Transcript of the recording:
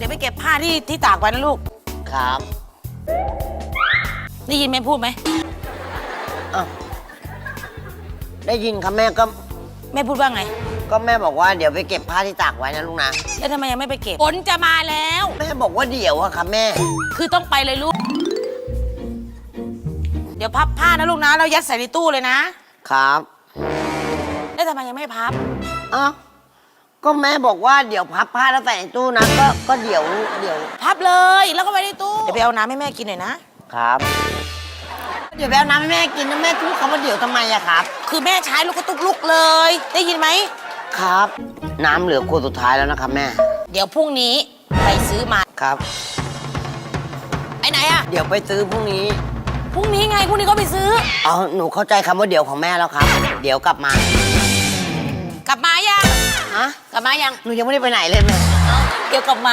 เดี๋ยวไปเก็บผ้าที่ที่ตากไว้นะลูก ครับได้ยินแม่พูดไหม อ้าวได้ยินครับแม่ก็แม่พูดว่าไง ก็แม่บอกว่าเดี๋ยวไปเก็บผ้าที่ตากไว้นะลูกนะ แล้วทำไมยังไม่ไปเก็บฝนจะมาแล้ว แม่บอกว่าเดี๋ยวอะครับแม่ คือต้องไปเลยลูก เดี๋ยวพับผ้านะลูกนะ เรายัดใส่ในตู้เลยนะ ครับ แล้วทำไมยังไม่พับ อ้าว ก็แม่บอกว่าเดี๋ยวพับผ้าแล้วใส่ในตู้นะก็ก็เดี๋ยวเดี๋ยวพับเลยแล้วก็ไว้ในตู้เดี๋ยวไปเอาน้ำให้แม่กินหน่อยนะครับ เดี๋ยวไปเอาน้ำให้แม่กินนะแม่พูดคำว่าเดี๋ยวทำไมอะครับ คือแม่ใช้ลูกกระตุกลุกเลย ได้ยินไหมครับ น้ำเหลือขวดสุดท้ายแล้วนะครับแม่ เดี๋ยวพรุ่งนี้ไปซื้อมาครับไปไหนอะเดี๋ยวไปซื้อพรุ่งนี้พรุ่งนี้ไงพรุ่งนี้ก็ไปซื้อเอาหนูเข้าใจคำว่าเดี๋ยวของแม่แล้วครับ เดี๋ยวกลับมา กลับมายัง ฮะกลับมายังหนูยังไม่ได้ไปไหนเลยแม่เดี๋ยวกลับมา